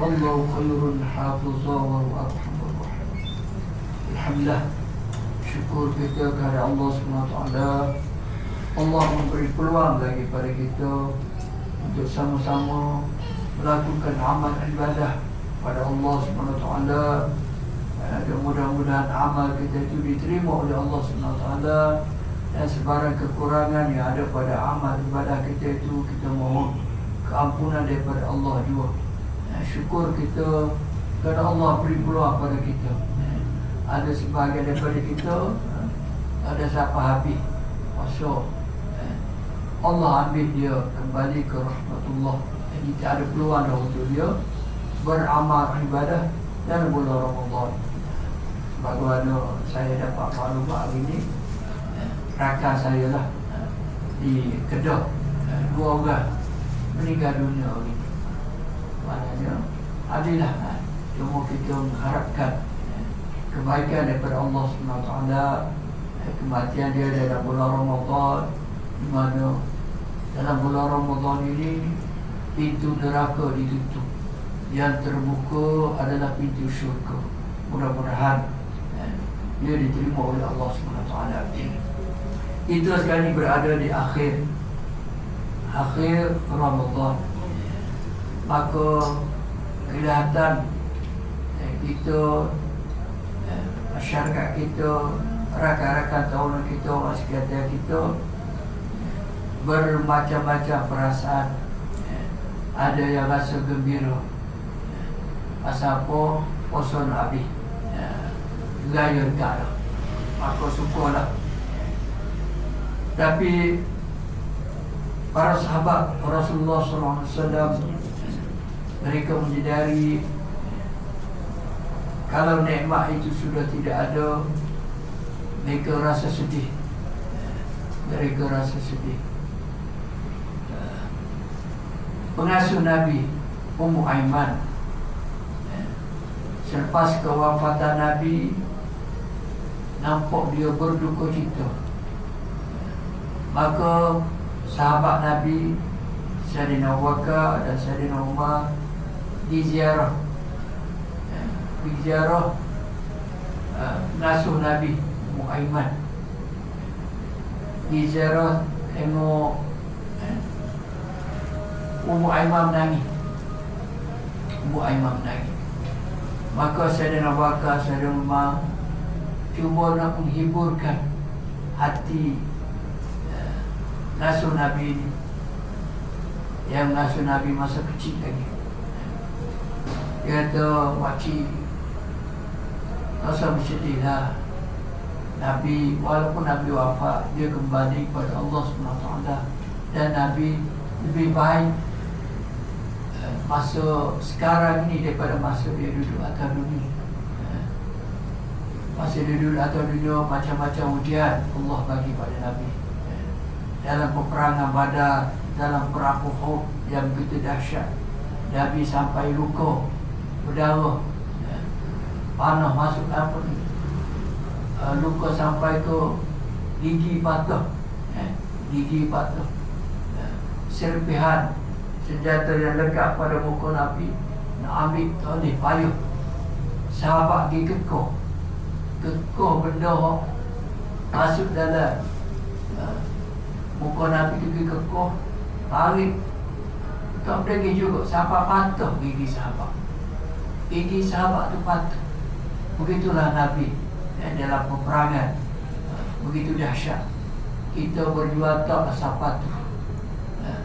والله خير حافظا وهو أرحم الراحمين الحمد لله syukur kita kepada Allah SWT Allah memberi peluang lagi pada kita untuk sama-sama melakukan amal ibadah pada Allah SWT dan mudah-mudahan amal kita itu diterima oleh Allah SWT dan sebarang kekurangan yang ada pada amal ibadah kita itu kita mohon keampunan daripada Allah juga syukur kita kerana Allah beri peluang pada kita. Ada sebahagian daripada kita ada siapa habis masuk Allah ambil dia kembali ke rahmatullah. Tak ada peluang dah untuk dia beramal ibadah dan bulan Ramadan. Bagaimana saya dapat maklumat hari ini? Rakan saya lah di Kedah. Dua orang meninggal dunia hari ini maknanya adilah cuma kita mengharapkan kebaikan daripada Allah SWT kematian dia dalam bulan Ramadan di mana dalam bulan Ramadan ini pintu neraka ditutup. Yang terbuka adalah pintu syurga. Mudah-mudahan dia diterima oleh Allah SWT kita sekali berada di akhir akhir Ramadan maka kelihatan eh, kita eh, masyarakat kita rakan-rakan tahunan kita sekitar kita bermacam-macam perasaan eh, ada yang rasa gembira eh, pasal apa? Poso habis eh, gaya lah. Maka syukurlah tapi para sahabat Rasulullah SAW mereka menyedari. Kalau nikmat itu sudah tidak ada mereka rasa sedih. Mereka rasa sedih. Pengasuh Nabi Ummu Aiman. Selepas kewafatan Nabi nampak dia berduka cita. Maka sahabat Nabi Sayyidina Abu Bakar dan Sayyidina Umar di ziarah. Di ziarah uh, nasuh Nabi Muhammad. Di ziarah tengok uh, Ummu Aiman menangis. Ummu Aiman menangis. Maka Sayyidina Abu Bakar Sayyidina Umar cuba nak menghiburkan hati uh, nasuh Nabi ini. Yang nasuh Nabi masa kecil lagi dia kata makcik Rasa bersedih lah. Nabi Walaupun Nabi wafat Dia kembali kepada Allah SWT Dan Nabi Lebih baik eh, Masa sekarang ni Daripada masa dia duduk atas dunia. Eh, Masa dia duduk atas dunia Macam-macam ujian Allah bagi pada Nabi. Eh, Dalam peperangan badar Dalam perang Uhud Yang begitu dahsyat Nabi sampai luka berdarah. Panah masuk apa ni? Uh, luka sampai ke gigi patah. Eh, gigi patah. Uh, serpihan senjata yang lekat pada muka Nabi. Nak ambil tak boleh payah. Sahabat pergi kekor kekor benda masuk dalam. Muka Nabi pergi kekor tarik. Tak pergi juga. Sahabat patah gigi sahabat gigi sahabat tu patah begitulah Nabi eh, dalam peperangan. Begitu dahsyat. Kita berjuang tak siapa tu. Eh,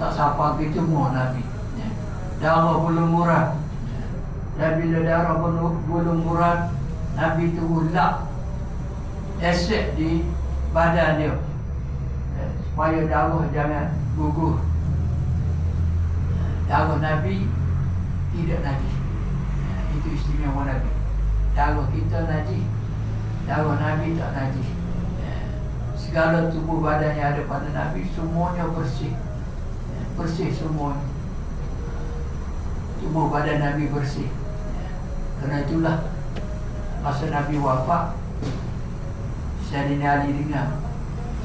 tak siapa gitu mau Nabi eh, darah belum murah. Eh, dan bila darah belum, murah Nabi tu ulak esek di badan dia. Eh, supaya darah jangan gugur. Darah Nabi tidak lagi itu istimewa Nabi darah kita najis darah Nabi tak najis ya. segala tubuh badan yang ada pada Nabi semuanya bersih ya. bersih semuanya tubuh badan Nabi bersih ya. kerana itulah masa Nabi wafat Sayyidina Ali dengar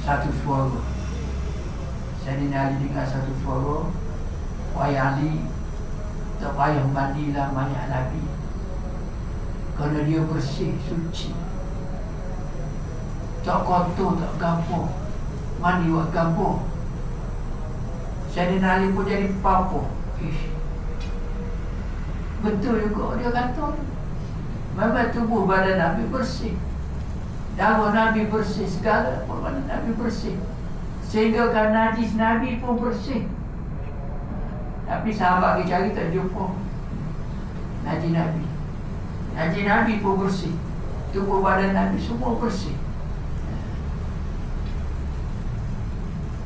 satu suara Sayyidina Ali dengar satu suara Wahai Ali Tak payah mandilah mayat Nabi Kerana dia bersih, suci. Tak kotor, tak gampur Mandi buat gampur Sayyidina Ali pun jadi papo. Ish. Betul juga dia kata. Memang tubuh badan Nabi bersih. Darah Nabi bersih. Segala badan Nabi bersih. Sehingga kan najis Nabi pun bersih Tapi sahabat dia cari tak jumpa. Najis Nabi. Najis Nabi pun bersih. Tubuh badan Nabi semua bersih.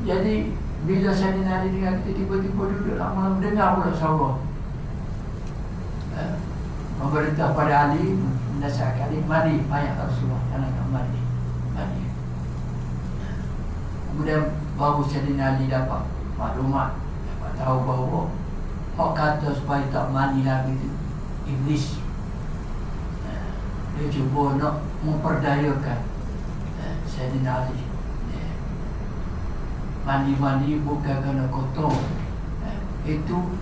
Jadi bila saya Nabi dengan kita tiba-tiba duduk lama mendengar pula suara. Memerintah pada Ali Menasihkan Ali Mari mayat Rasulullah? Jangan nak mandi Mandi Kemudian baru Sayyidina Ali dapat maklumat tahu bahawa Hak kata supaya tak mandi lagi itu Iblis. Dia cuba nak memperdayakan Sayyidina Ali Mandi-mandi bukan kerana kotor Itu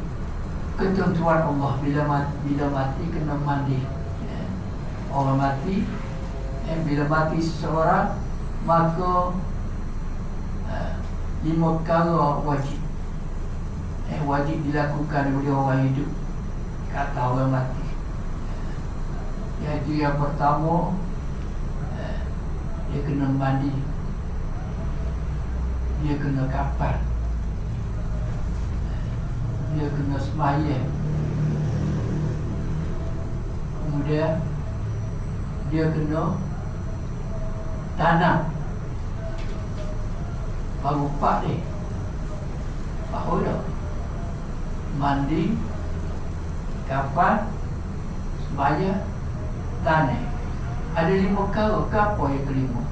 ketentuan Allah. Bila mati, bila mati kena mandi. Orang mati eh, bila mati seseorang maka eh, lima perkara wajib eh, wajib dilakukan oleh orang hidup. Kata orang mati. Iaitu yang pertama eh, dia kena mandi. Dia kena kapal. Dia kena semayang. Kemudian dia kena tanam. Baru empat ni. Baru dah mandi kapal semayang tanam ada lima perkara. Ke apa yang kelima?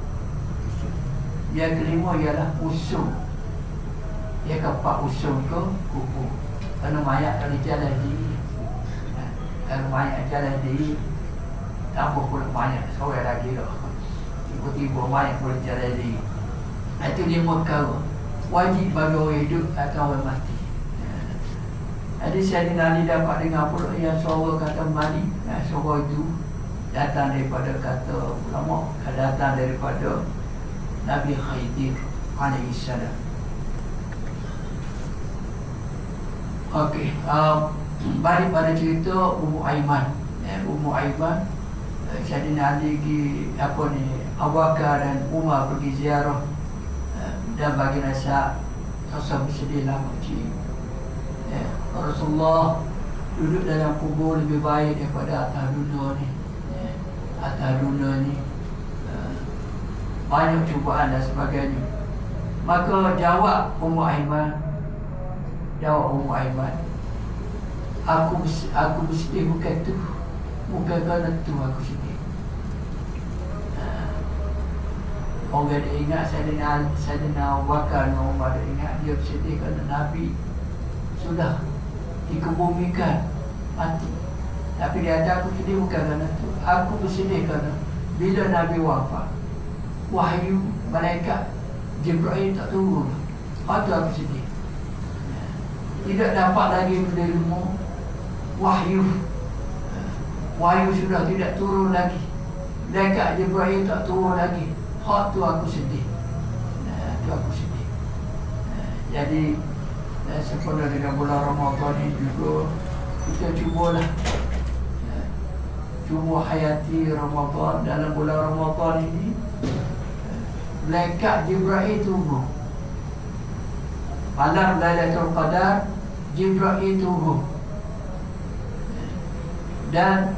Yang kelima ialah usung yang keempat usung ke kubur. Kalau mayat kalau jalan di Kalau mayat jalan di Tanpa pula mayat Sore lagi dah Tiba-tiba mayat boleh jalan di Itu lima perkara. Wajib bagi orang hidup atau orang mati Jadi saya Ali dapat dengar pula Yang suara kata mati Suara itu datang daripada kata ulama Datang daripada Nabi Khaidir alaihissalam Okey, um, balik pada cerita Ummu Aiman. Ya, Ummu Aiman uh, Syedina Ali pergi apa ni Bakar dan Umar pergi ziarah uh, dan bagi nasihat rasa bersedih lah makcik. Rasulullah duduk dalam kubur lebih baik daripada atas dunia ni. Ya, atas dunia ni uh, banyak cubaan dan sebagainya. Maka jawab Ummu Aiman Jawab Ummu Aiman Aku aku bersedih bukan tu Bukan kerana tu aku sedih ha. Orang dia ingat saya dengar Saya dengar wakar Umar dia ingat Dia bersedih kerana Nabi Sudah Dikebumikan. Mati. Tapi dia ada aku sedih bukan kerana tu. Aku bersedih kerana Bila Nabi wafat Wahyu Malaikat Jibril tak turun. Itu aku sedih. Tidak dapat lagi menerima wahyu. Wahyu sudah tidak turun lagi. Dekat Jibril tak turun lagi. Hak tu aku sedih. Nah, tu aku sedih. Jadi nah, sempurna dengan bulan Ramadan ni juga kita cubalah nah, cuba hayati Ramadan. Dalam bulan Ramadan ini Lekat Jibril turun. Malam Lailatul Qadar Jibril turun. Dan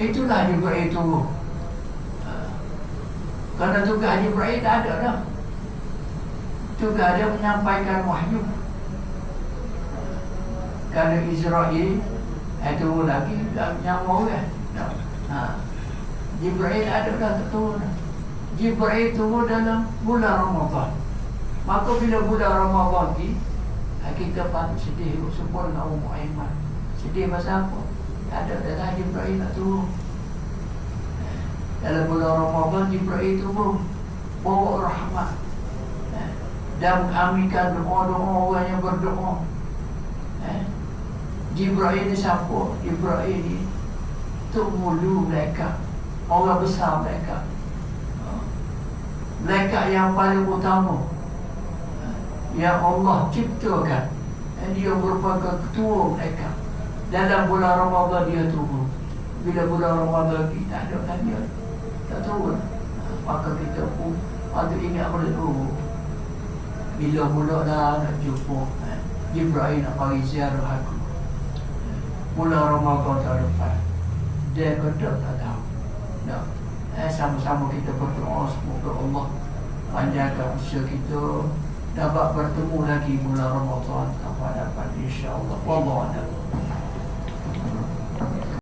Itulah Jibril turun. Kerana tugas Jibril tak ada dah. Tugas dia menyampaikan wahyu Kerana Israel Eh tunggu lagi dah nyawa kan. Ha. Jibril ada dah turun. Jibril turun dalam bulan Ramadan. Maka bila bulan Ramadan ni eh, kita patut sedih sempurna umur Aiman. Sedih pasal apa? Ada dah Jibril nak turun. Eh, Dalam bulan Ramadan Jibril turun bawa rahmat. Eh, Dan mengaminkan doa-doa orang yang berdoa. Jibril ni siapa? Jibril ni tu mulu mereka. Orang besar mereka. Mereka yang paling utama. Yang Allah ciptakan. Dia merupakan ketua mereka. Dalam bulan Ramadan dia turun. Bila bulan Ramadan kita ada kan dia? Tak turun. Maka kita pun patut ingat pada tu. Bila mula dah nak jumpa eh, Jibril nak bagi ziarah aku bulan Ramadan tahun depan dia kata tak tahu. Nah, eh, sama-sama kita berdoa semoga Allah panjangkan usia kita. Dapat bertemu lagi bulan Ramadan apa dapat insya-Allah wallahu a'lam